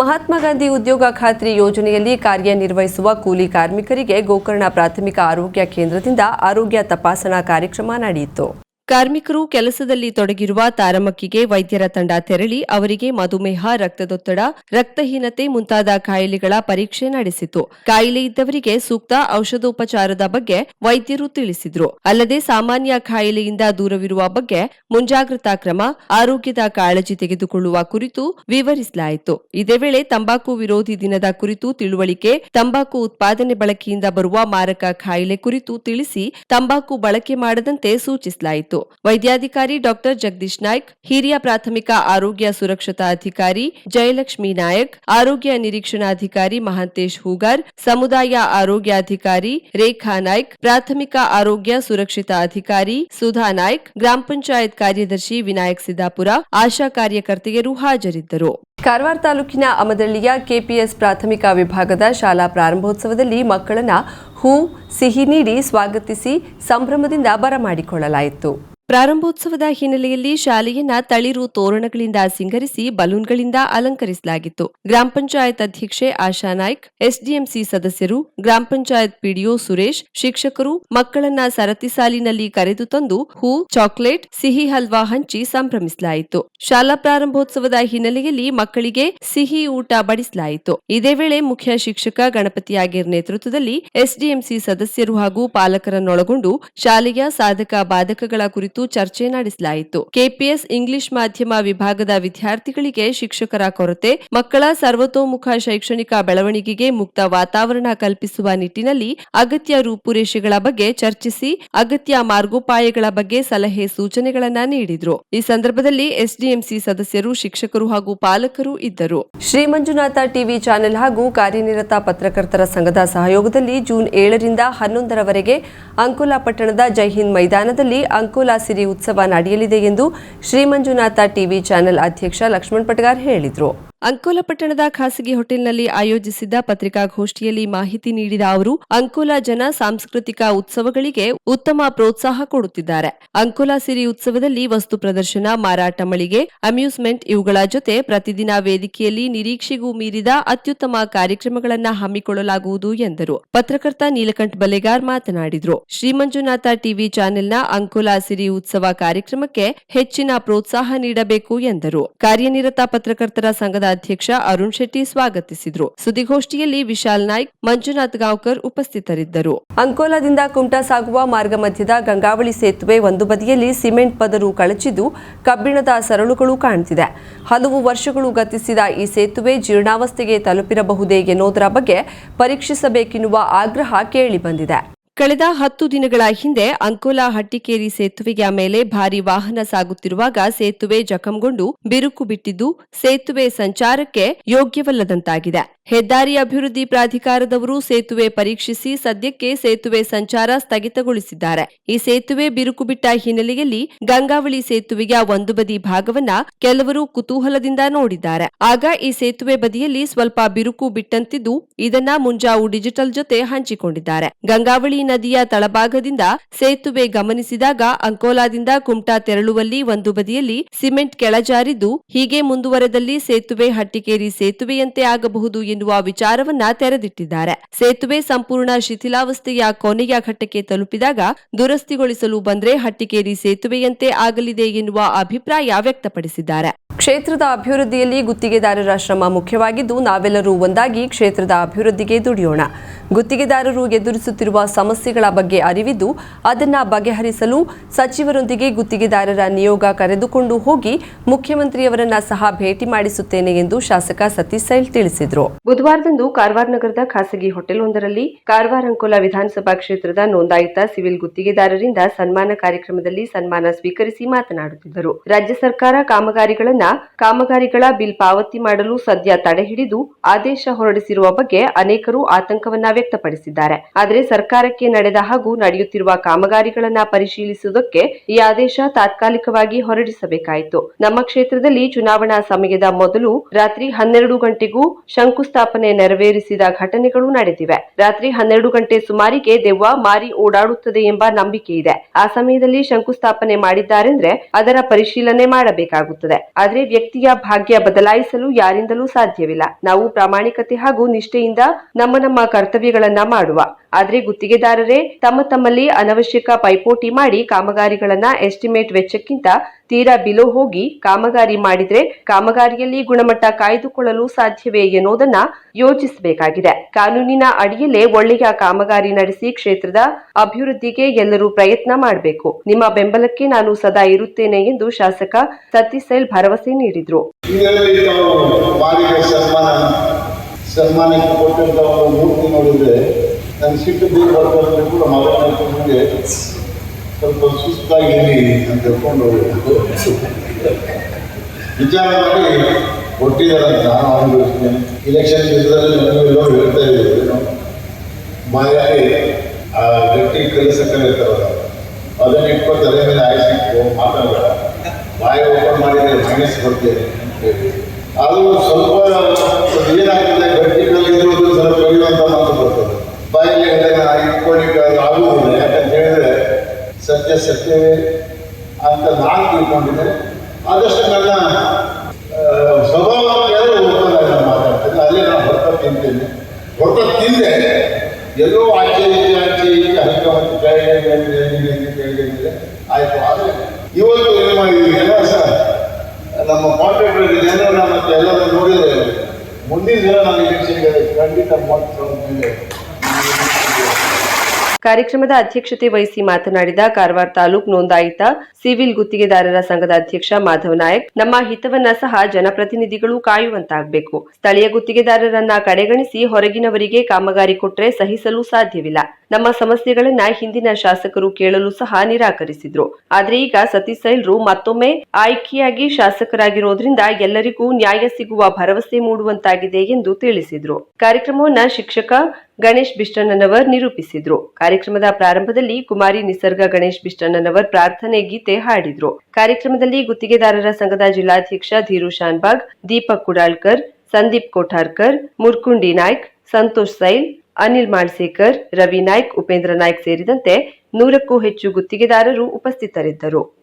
ಮಹಾತ್ಮ ಗಾಂಧಿ ಉದ್ಯೋಗ ಖಾತ್ರಿ ಯೋಜನೆಯಲ್ಲಿ ಕಾರ್ಯನಿರ್ವಹಿಸುವ ಕೂಲಿ ಕಾರ್ಮಿಕರಿಗೆ ಗೋಕರ್ಣ ಪ್ರಾಥಮಿಕ ಆರೋಗ್ಯ ಕೇಂದ್ರದಿಂದ ಆರೋಗ್ಯ ತಪಾಸಣಾ ಕಾರ್ಯಕ್ರಮ ನಡೆಯಿತು. ಕಾರ್ಮಿಕರು ಕೆಲಸದಲ್ಲಿ ತೊಡಗಿರುವ ತಾರಮಕ್ಕಿಗೆ ವೈದ್ಯರ ತಂಡ ತೆರಳಿ ಅವರಿಗೆ ಮಧುಮೇಹ, ರಕ್ತದೊತ್ತಡ, ರಕ್ತಹೀನತೆ ಮುಂತಾದ ಕಾಯಿಲೆಗಳ ಪರೀಕ್ಷೆ ನಡೆಸಿತು. ಕಾಯಿಲೆ ಇದ್ದವರಿಗೆ ಸೂಕ್ತ ಔಷಧೋಪಚಾರದ ಬಗ್ಗೆ ವೈದ್ಯರು ತಿಳಿಸಿದ್ರು. ಅಲ್ಲದೆ ಸಾಮಾನ್ಯ ಕಾಯಿಲೆಯಿಂದ ದೂರವಿರುವ ಬಗ್ಗೆ ಮುಂಜಾಗ್ರತಾ ಕ್ರಮ, ಆರೋಗ್ಯದ ಕಾಳಜಿ ತೆಗೆದುಕೊಳ್ಳುವ ಕುರಿತು ವಿವರಿಸಲಾಯಿತು. ಇದೇ ವೇಳೆ ತಂಬಾಕು ವಿರೋಧಿ ದಿನದ ಕುರಿತು ತಿಳುವಳಿಕೆ, ತಂಬಾಕು ಉತ್ಪಾದನೆ ಬಳಕೆಯಿಂದ ಬರುವ ಮಾರಕ ಕಾಯಿಲೆ ಕುರಿತು ತಿಳಿಸಿ ತಂಬಾಕು ಬಳಕೆ ಮಾಡದಂತೆ ಸೂಚಿಸಲಾಯಿತು. ವೈದ್ಯಾಧಿಕಾರಿ ಡಾಕ್ಟರ್ ಜಗದೀಶ್ ನಾಯ್ಕ್, ಹಿರಿಯ ಪ್ರಾಥಮಿಕ ಆರೋಗ್ಯ ಸುರಕ್ಷತಾ ಅಧಿಕಾರಿ ಜಯಲಕ್ಷ್ಮಿ ನಾಯಕ್, ಆರೋಗ್ಯ ನಿರೀಕ್ಷಣಾಧಿಕಾರಿ ಮಹಾಂತೇಶ್ ಹೂಗಾರ್, ಸಮುದಾಯ ಆರೋಗ್ಯಾಧಿಕಾರಿ ರೇಖಾ ನಾಯ್ಕ್, ಪ್ರಾಥಮಿಕ ಆರೋಗ್ಯ ಸುರಕ್ಷತಾ ಅಧಿಕಾರಿ ಸುಧಾ ನಾಯ್ಕ್, ಗ್ರಾಮ ಪಂಚಾಯತ್ ಕಾರ್ಯದರ್ಶಿ ವಿನಾಯಕ್ ಸಿದ್ದಾಪುರ, ಆಶಾ ಕಾರ್ಯಕರ್ತೆಯರು ಹಾಜರಿದ್ದರು. ಕಾರವಾರ ತಾಲೂಕಿನ ಅಮದಳ್ಳಿಯ ಕೆಪಿಎಸ್ ಪ್ರಾಥಮಿಕ ವಿಭಾಗದ ಶಾಲಾ ಪ್ರಾರಂಭೋತ್ಸವದಲ್ಲಿ ಮಕ್ಕಳನ್ನ ಹೂ, ಸಿಹಿ ನೀಡಿ ಸ್ವಾಗತಿಸಿ ಸಂಭ್ರಮದಿಂದ ಬರಮಾಡಿಕೊಳ್ಳಲಾಯಿತು. ಪ್ರಾರಂಭೋತ್ಸವದ ಹಿನ್ನೆಲೆಯಲ್ಲಿ ಶಾಲೆಯನ್ನ ತಳಿರು ತೋರಣಗಳಿಂದ ಸಿಂಗರಿಸಿ, ಬಲೂನ್ಗಳಿಂದ ಅಲಂಕರಿಸಲಾಗಿತ್ತು. ಗ್ರಾಮ ಪಂಚಾಯತ್ ಅಧ್ಯಕ್ಷೆ ಆಶಾ ನಾಯ್ಕ್, ಎಸ್ಡಿಎಂಸಿ ಸದಸ್ಯರು, ಗ್ರಾಮ ಪಂಚಾಯತ್ ಪಿಡಿಒ ಸುರೇಶ್, ಶಿಕ್ಷಕರು ಮಕ್ಕಳನ್ನ ಸರತಿ ಸಾಲಿನಲ್ಲಿ ಕರೆದು ತಂದು ಹೂ, ಚಾಕೊಲೇಟ್, ಸಿಹಿ ಹಲ್ವಾ ಹಂಚಿ ಸಂಭ್ರಮಿಸಲಾಯಿತು. ಶಾಲಾ ಪ್ರಾರಂಭೋತ್ಸವದ ಹಿನ್ನೆಲೆಯಲ್ಲಿ ಮಕ್ಕಳಿಗೆ ಸಿಹಿ ಊಟ ಬಡಿಸಲಾಯಿತು. ಇದೇ ವೇಳೆ ಮುಖ್ಯ ಶಿಕ್ಷಕ ಗಣಪತಿ ಆಗಿರ್ ನೇತೃತ್ವದಲ್ಲಿ ಎಸ್ಡಿಎಂಸಿ ಸದಸ್ಯರು ಹಾಗೂ ಪಾಲಕರನ್ನೊಳಗೊಂಡು ಶಾಲೆಯ ಸಾಧಕ ಬಾಧಕಗಳ ಕುರಿತು ಚರ್ಚೆ ನಡೆಸಲಾಯಿತು. ಕೆಪಿಎಸ್ ಇಂಗ್ಲಿಷ್ ಮಾಧ್ಯಮ ವಿಭಾಗದ ವಿದ್ಯಾರ್ಥಿಗಳಿಗೆ ಶಿಕ್ಷಕರ ಕೊರತೆ, ಮಕ್ಕಳ ಸರ್ವತೋಮುಖ ಶೈಕ್ಷಣಿಕ ಬೆಳವಣಿಗೆಗೆ ಮುಕ್ತ ವಾತಾವರಣ ಕಲ್ಪಿಸುವ ನಿಟ್ಟಿನಲ್ಲಿ ಅಗತ್ಯ ರೂಪುರೇಷೆಗಳ ಬಗ್ಗೆ ಚರ್ಚಿಸಿ, ಅಗತ್ಯ ಮಾರ್ಗೋಪಾಯಗಳ ಬಗ್ಗೆ ಸಲಹೆ ಸೂಚನೆಗಳನ್ನ ನೀಡಿದ್ರು. ಈ ಸಂದರ್ಭದಲ್ಲಿ ಎಸ್ಡಿಎಂಸಿ ಸದಸ್ಯರು, ಶಿಕ್ಷಕರು ಹಾಗೂ ಪಾಲಕರು ಇದ್ದರು. ಶ್ರೀ ಮಂಜುನಾಥ ಟಿವಿ ಚಾನೆಲ್ ಹಾಗೂ ಕಾರ್ಯನಿರತ ಪತ್ರಕರ್ತರ ಸಂಘದ ಸಹಯೋಗದಲ್ಲಿ ಜೂನ್ ಏಳರಿಂದ ಹನ್ನೊಂದರವರೆಗೆ ಅಂಕೋಲಾ ಪಟ್ಟಣದ ಜೈಹಿಂದ್ ಮೈದಾನದಲ್ಲಿ ಅಂಕೋಲಾ ಸಿರಿ ಉತ್ಸವ ನಡೆಯಲಿದೆ ಎಂದು ಶ್ರೀ ಮಂಜುನಾಥ ಟಿವಿ ಚಾನೆಲ್ ಅಧ್ಯಕ್ಷ ಲಕ್ಷ್ಮಣ್ ಪಟಗಾರ್ ಹೇಳಿದರು. ಅಂಕೋಲಾ ಪಟ್ಟಣದ ಖಾಸಗಿ ಹೋಟೆಲ್ನಲ್ಲಿ ಆಯೋಜಿಸಿದ್ದ ಪತ್ರಿಕಾಗೋಷ್ಠಿಯಲ್ಲಿ ಮಾಹಿತಿ ನೀಡಿದ ಅವರು, ಅಂಕೋಲಾ ಜನ ಸಾಂಸ್ಕೃತಿಕ ಉತ್ಸವಗಳಿಗೆ ಉತ್ತಮ ಪ್ರೋತ್ಸಾಹ ಕೊಡುತ್ತಿದ್ದಾರೆ. ಅಂಕೋಲಾ ಸಿರಿ ಉತ್ಸವದಲ್ಲಿ ವಸ್ತು ಪ್ರದರ್ಶನ, ಮಾರಾಟ ಮಳಿಗೆ, ಅಮ್ಯೂಸ್ಮೆಂಟ್ ಇವುಗಳ ಜೊತೆ ಪ್ರತಿದಿನ ವೇದಿಕೆಯಲ್ಲಿ ನಿರೀಕ್ಷೆಗೂ ಮೀರಿದ ಅತ್ಯುತ್ತಮ ಕಾರ್ಯಕ್ರಮಗಳನ್ನು ಹಮ್ಮಿಕೊಳ್ಳಲಾಗುವುದು ಎಂದರು. ಪತ್ರಕರ್ತ ನೀಲಕಂಠ್ ಬಲೆಗಾರ್ ಮಾತನಾಡಿದರು. ಶ್ರೀಮಂಜುನಾಥ ಟಿವಿ ಚಾನೆಲ್ನ ಅಂಕೋಲಾ ಸಿರಿ ಉತ್ಸವ ಕಾರ್ಯಕ್ರಮಕ್ಕೆ ಹೆಚ್ಚಿನ ಪ್ರೋತ್ಸಾಹ ನೀಡಬೇಕು ಎಂದರು. ಕಾರ್ಯನಿರತ ಪತ್ರಕರ್ತರ ಸಂಘದ ಅಧ್ಯಕ್ಷ ಅರುಣ್ ಶೆಟ್ಟಿ ಸ್ವಾಗತಿಸಿದರು. ಸುದ್ದಿಗೋಷ್ಠಿಯಲ್ಲಿ ವಿಶಾಲ್ ನಾಯ್ಕ್, ಮಂಜುನಾಥ್ ಗಾಂವ್ಕರ್ ಉಪಸ್ಥಿತರಿದ್ದರು. ಅಂಕೋಲಾದಿಂದ ಕುಮಟಾ ಸಾಗುವ ಮಾರ್ಗ ಮಧ್ಯದ ಗಂಗಾವಳಿ ಸೇತುವೆ ಒಂದು ಬದಿಯಲ್ಲಿ ಸಿಮೆಂಟ್ ಪದರು ಕಳಚಿದ್ದು ಕಬ್ಬಿಣದ ಸರಳುಗಳು ಕಾಣುತ್ತಿದೆ ಹಲವು ವರ್ಷಗಳು ಗತಿಸಿದ ಈ ಸೇತುವೆ ಜೀರ್ಣಾವಸ್ಥೆಗೆ ತಲುಪಿರಬಹುದೇ ಎನ್ನುವುದರ ಬಗ್ಗೆ ಪರೀಕ್ಷಿಸಬೇಕೆನ್ನುವ ಆಗ್ರಹ ಕೇಳಿಬಂದಿದೆ ಕಳೆದ ಹತ್ತು ದಿನಗಳ ಹಿಂದೆ ಅಂಕೋಲಾ ಹಟ್ಟಿಕೇರಿ ಸೇತುವೆಯ ಮೇಲೆ ಭಾರಿ ವಾಹನ ಸಾಗುತ್ತಿರುವಾಗ ಸೇತುವೆ ಜಖಂಗೊಂಡು ಬಿರುಕು ಬಿಟ್ಟಿದ್ದು ಸೇತುವೆ ಸಂಚಾರಕ್ಕೆ ಯೋಗ್ಯವಲ್ಲದಂತಾಗಿದೆ. ಹೆದ್ದಾರಿ ಅಭಿವೃದ್ಧಿ ಪ್ರಾಧಿಕಾರದವರು ಸೇತುವೆ ಪರೀಕ್ಷಿಸಿ ಸದ್ಯಕ್ಕೆ ಸೇತುವೆ ಸಂಚಾರ ಸ್ಥಗಿತಗೊಳಿಸಿದ್ದಾರೆ. ಈ ಸೇತುವೆ ಬಿರುಕು ಬಿಟ್ಟ ಹಿನ್ನೆಲೆಯಲ್ಲಿ ಗಂಗಾವಳಿ ಸೇತುವೆಯ ಒಂದು ಬದಿ ಭಾಗವನ್ನ ಕೆಲವರು ಕುತೂಹಲದಿಂದ ನೋಡಿದ್ದಾರೆ. ಆಗ ಈ ಸೇತುವೆ ಬದಿಯಲ್ಲಿ ಸ್ವಲ್ಪ ಬಿರುಕು ಬಿಟ್ಟಂತಿದ್ದು ಇದನ್ನ ಮುಂಜಾವು ಡಿಜಿಟಲ್ ಜೊತೆ ಹಂಚಿಕೊಂಡಿದ್ದಾರೆ. ಗಂಗಾವಳಿ ನದಿಯ ತಳಭಾಗದಿಂದ ಸೇತುವೆ ಗಮನಿಸಿದಾಗ ಅಂಕೋಲಾದಿಂದ ಕುಮಟಾ ತೆರಳುವಲ್ಲಿ ಒಂದು ಬದಿಯಲ್ಲಿ ಸಿಮೆಂಟ್ ಕೆಳಜಾರಿದ್ದು ಹೀಗೆ ಮುಂದುವರೆದಲ್ಲಿ ಸೇತುವೆ ಹಟ್ಟಿಕೇರಿ ಸೇತುವೆಯಂತೆ ಆಗಬಹುದು ಎನ್ನುವ ವಿಚಾರವನ್ನ ತೆರೆದಿಟ್ಟಿದ್ದಾರೆ. ಸೇತುವೆ ಸಂಪೂರ್ಣ ಶಿಥಿಲಾವಸ್ಥೆಯ ಕೊನೆಯ ಘಟ್ಟಕ್ಕೆ ತಲುಪಿದಾಗ ದುರಸ್ತಿಗೊಳಿಸಲು ಬಂದ್ರೆ ಹಟ್ಟಿಕೇರಿ ಸೇತುವೆಯಂತೆ ಆಗಲಿದೆ ಎನ್ನುವ ಅಭಿಪ್ರಾಯ ವ್ಯಕ್ತಪಡಿಸಿದ್ದಾರೆ. ಕ್ಷೇತ್ರದ ಅಭಿವೃದ್ಧಿಯಲ್ಲಿ ಗುತ್ತಿಗೆದಾರರ ಶ್ರಮ ಮುಖ್ಯವಾಗಿದ್ದು, ನಾವೆಲ್ಲರೂ ಒಂದಾಗಿ ಕ್ಷೇತ್ರದ ಅಭಿವೃದ್ಧಿಗೆ ದುಡಿಯೋಣ. ಗುತ್ತಿಗೆದಾರರು ಎದುರಿಸುತ್ತಿರುವ ಸಮಸ್ಯೆಗಳ ಬಗ್ಗೆ ಅರಿವಿದ್ದು, ಅದನ್ನ ಬಗೆಹರಿಸಲು ಸಚಿವರೊಂದಿಗೆ ಗುತ್ತಿಗೆದಾರರ ನಿಯೋಗ ಕರೆದುಕೊಂಡು ಹೋಗಿ ಮುಖ್ಯಮಂತ್ರಿಯವರನ್ನ ಸಹ ಭೇಟಿ ಮಾಡಿಸುತ್ತೇನೆ ಎಂದು ಶಾಸಕ ಸತೀಶ್ ಸೈಲ್ ತಿಳಿಸಿದರು. ಬುಧವಾರದಂದು ಕಾರವಾರ ನಗರದ ಖಾಸಗಿ ಹೋಟೆಲ್ವೊಂದರಲ್ಲಿ ಕಾರವಾರ ಅಂಕೋಲ ವಿಧಾನಸಭಾ ಕ್ಷೇತ್ರದ ನೋಂದಾಯಿತ ಸಿವಿಲ್ ಗುತ್ತಿಗೆದಾರರಿಂದ ಸನ್ಮಾನ ಕಾರ್ಯಕ್ರಮದಲ್ಲಿ ಸನ್ಮಾನ ಸ್ವೀಕರಿಸಿ ಮಾತನಾಡುತ್ತಿದ್ದರು. ರಾಜ್ಯ ಸರ್ಕಾರ ಕಾಮಗಾರಿಗಳನ್ನ ಕಾಮಗಾರಿಗಳ ಬಿಲ್ ಪಾವತಿ ಮಾಡಲು ಸದ್ಯ ತಡೆ ಹಿಡಿದು ಆದೇಶ ಹೊರಡಿಸಿರುವ ಬಗ್ಗೆ ಅನೇಕರು ಆತಂಕವನ್ನ ವ್ಯಕ್ತಪಡಿಸಿದ್ದಾರೆ. ಆದರೆ ಸರ್ಕಾರಕ್ಕೆ ನಡೆದ ಹಾಗೂ ನಡೆಯುತ್ತಿರುವ ಕಾಮಗಾರಿಗಳನ್ನ ಪರಿಶೀಲಿಸುವುದಕ್ಕೆ ಈ ಆದೇಶ ತಾತ್ಕಾಲಿಕವಾಗಿ ಹೊರಡಿಸಬೇಕಾಯಿತು. ನಮ್ಮ ಕ್ಷೇತ್ರದಲ್ಲಿ ಚುನಾವಣಾ ಸಮಯದ ಮೊದಲು ರಾತ್ರಿ ಹನ್ನೆರಡು ಗಂಟೆಗೂ ಶಂಕುಸ್ಥಾಪನೆ ನೆರವೇರಿಸಿದ ಘಟನೆಗಳು ನಡೆದಿವೆ. ರಾತ್ರಿ ಹನ್ನೆರಡು ಗಂಟೆ ಸುಮಾರಿಗೆ ದೆವ್ವ ಮಾರಿ ಓಡಾಡುತ್ತದೆ ಎಂಬ ನಂಬಿಕೆ ಇದೆ. ಆ ಸಮಯದಲ್ಲಿ ಶಂಕುಸ್ಥಾಪನೆ ಮಾಡಿದ್ದಾರೆಂದ್ರೆ ಅದರ ಪರಿಶೀಲನೆ ಮಾಡಬೇಕಾಗುತ್ತದೆ. ಆದರೆ ವ್ಯಕ್ತಿಯ ಭಾಗ್ಯ ಬದಲಾಯಿಸಲು ಯಾರಿಂದಲೂ ಸಾಧ್ಯವಿಲ್ಲ. ನಾವು ಪ್ರಾಮಾಣಿಕತೆ ಹಾಗೂ ನಿಷ್ಠೆಯಿಂದ ನಮ್ಮ ನಮ್ಮ ಕರ್ತವ್ಯಗಳನ್ನ ಮಾಡುವ. ಆದ್ರೆ ಗುತ್ತಿಗೆದಾರರೇ ತಮ್ಮ ತಮ್ಮಲ್ಲಿ ಅನವಶ್ಯಕ ಪೈಪೋಟಿ ಮಾಡಿ ಕಾಮಗಾರಿಗಳನ್ನ ಎಸ್ಟಿಮೇಟ್ ವೆಚ್ಚಕ್ಕಿಂತ ತೀರಾ ಬಿಲೋ ಹೋಗಿ ಕಾಮಗಾರಿ ಮಾಡಿದ್ರೆ ಕಾಮಗಾರಿಯಲ್ಲಿ ಗುಣಮಟ್ಟ ಕಾಯ್ದುಕೊಳ್ಳಲು ಸಾಧ್ಯವೇ ಎನ್ನುವುದನ್ನ ಯೋಚಿಸಬೇಕಾಗಿದೆ. ಕಾನೂನಿನ ಅಡಿಯಲ್ಲೇ ಒಳ್ಳೆಯ ಕಾಮಗಾರಿ ನಡೆಸಿ ಕ್ಷೇತ್ರದ ಅಭಿವೃದ್ಧಿಗೆ ಎಲ್ಲರೂ ಪ್ರಯತ್ನ ಮಾಡಬೇಕು. ನಿಮ್ಮ ಬೆಂಬಲಕ್ಕೆ ನಾನು ಸದಾ ಇರುತ್ತೇನೆ ಎಂದು ಶಾಸಕ ಸತೀಸೈಲ್ ಭರವಸೆ ನೀಡಿದ್ರು. ಸನ್ಮಾನಕ್ಕೆ ಕೊಟ್ಟಂತ ಮೂರ್ತಿ ನೋಡಿದ್ರೆ ನನ್ನ ಸಿಟ್ಟು ದೂರ ಬರ್ತಾರೆ ಕೂಡ ಮಗನ ಮುಂದೆ ಸ್ವಲ್ಪ ಸುಸ್ತಾಗಿರಿ ಅಂತ ಹೇಳ್ಕೊಂಡು ವಿಚಾರ ಮಾಡಿ ಕೊಟ್ಟಿದ್ದಾರೆ ನಾನು ಅನುಭವಿಸ್ತೇನೆ ಇಲೆಕ್ಷನ್ ದಿವಸದಲ್ಲಿ ನಮಗೆಲ್ಲೋ ಹೇಳ್ತಾ ಇದ್ದೀವಿ ನಾವು ಬಾಯಲ್ಲಿ ಆ, ಗಟ್ಟಿ ಕೆಲಸ ಕಲಿತಾರಲ್ಲ ಅದನ್ನ ಇಟ್ಕೊಂಡು ತಲೆ ಮೇಲೆ ಆಯ್ಸಿಟ್ಟು ಮಾತಾಡಬೇಡ. ಬಾಯಿ ಓಪನ್ ಮಾಡಿದರೆ ಮೈನಸ್ ಬರ್ತೇನೆ ಅದು ಸ್ವಲ್ಪ ಏನಾಗ್ತದೆ ಗಟ್ಟಿ ಕಲಿಯೋದು ಸ್ವಲ್ಪ ಕಲಿಯುವಂತ ಮಾತು ಬರ್ತದೆ ಬಾಯಲ್ಲಿ ಅದನ್ನ ಇಟ್ಕೊಳ್ಳಿಕ್ಕೆ ಅದು ಆಗುವುದಿಲ್ಲ ಯಾಕಂತ ಹೇಳಿದ್ರೆ ಸತ್ಯ ಸತ್ಯವೇ ಅಂತ ನಾನು ತಿಳ್ಕೊಂಡಿದ್ದೆ ಆದಷ್ಟು ನನ್ನ ಆ, ಸ್ವಭಾವ ಕೇಳಿ ಓಪನ್ ಆಗಿ ನಾನು ಮಾತಾಡ್ತೇನೆ ಅಲ್ಲೇ ನಾನು ಹೊರತ ತಿಂತೇನೆ ಹೊರತ ತಿಂದೆ. ಎಲ್ಲೋ ಆಚೆ ಇದೆ ಆಚೆ ಇದೆ ಹಂಗೆ ಮತ್ತು ಕೇಳಿದೆ ಆಯಿತು, ಆದರೆ ಇವತ್ತು ಏನು ಎಲ್ಲ ಸರ್ ನಮ್ಮ ಕಾಂಟ್ರಾಕ್ಟರ್ ನಾನು ಮತ್ತೆ ಎಲ್ಲರೂ ನೋಡಿದ್ರೆ ಮುಂದಿನ ದಿನ ನಾನು ಖಂಡಿತ ಮಾತು ಕಾರ್ಯಕ್ರಮದ ಅಧ್ಯಕ್ಷತೆ ವಹಿಸಿ ಮಾತನಾಡಿದ ಕಾರವಾರ ತಾಲೂಕು ನೋಂದಾಯಿತ ಸಿವಿಲ್ ಗುತ್ತಿಗೆದಾರರ ಸಂಘದ ಅಧ್ಯಕ್ಷ ಮಾಧವ್ ನಾಯಕ್, ನಮ್ಮ ಹಿತವನ್ನ ಸಹ ಜನಪ್ರತಿನಿಧಿಗಳು ಕಾಯುವಂತಾಗಬೇಕು. ಸ್ಥಳೀಯ ಗುತ್ತಿಗೆದಾರರನ್ನ ಕಡೆಗಣಿಸಿ ಹೊರಗಿನವರಿಗೆ ಕಾಮಗಾರಿ ಕೊಟ್ರೆ ಸಹಿಸಲು ಸಾಧ್ಯವಿಲ್ಲ. ನಮ್ಮ ಸಮಸ್ಯೆಗಳನ್ನ ಹಿಂದಿನ ಶಾಸಕರು ಕೇಳಲು ಸಹ ನಿರಾಕರಿಸಿದ್ರು. ಆದ್ರೆ ಈಗ ಸತೀಶ್ ಸೈಲ್ರು ಮತ್ತೊಮ್ಮೆ ಆಯ್ಕೆಯಾಗಿ ಶಾಸಕರಾಗಿರೋದ್ರಿಂದ ಎಲ್ಲರಿಗೂ ನ್ಯಾಯ ಸಿಗುವ ಭರವಸೆ ಮೂಡುವಂತಾಗಿದೆ ಎಂದು ತಿಳಿಸಿದ್ರು. ಕಾರ್ಯಕ್ರಮವನ್ನ ಶಿಕ್ಷಕ ಗಣೇಶ್ ಬಿಷ್ಟಣ್ಣನವರ್ ನಿರೂಪಿಸಿದ್ರು. ಕಾರ್ಯಕ್ರಮದ ಪ್ರಾರಂಭದಲ್ಲಿ ಕುಮಾರಿ ನಿಸರ್ಗ ಗಣೇಶ್ ಬಿಷ್ಟಣ್ಣನವರ್ ಪ್ರಾರ್ಥನೆ ಗೀತೆ ಹಾಡಿದ್ರು. ಕಾರ್ಯಕ್ರಮದಲ್ಲಿ ಗುತ್ತಿಗೆದಾರರ ಸಂಘದ ಜಿಲ್ಲಾಧ್ಯಕ್ಷ ಧೀರು ಶಾನ್ಬಾಗ್, ದೀಪಕ್ ಕುಡಾಳ್ಕರ್, ಸಂದೀಪ್ ಕೋಠಾರ್ಕರ್, ಮುರ್ಕುಂಡಿ ನಾಯ್ಕ್, ಸಂತೋಷ್ ಸೈಲ್ ಅನಿಲ್ ಮಾಳ್ಸೇಕರ್ ರವಿ ನಾಯ್ಕ್ ಉಪೇಂದ್ರ ನಾಯ್ಕ್ ಸೇರಿದಂತೆ ನೂರಕ್ಕೂ ಹೆಚ್ಚು ಗುತ್ತಿಗೆದಾರರು ಉಪಸ್ಥಿತರಿದ್ದರು.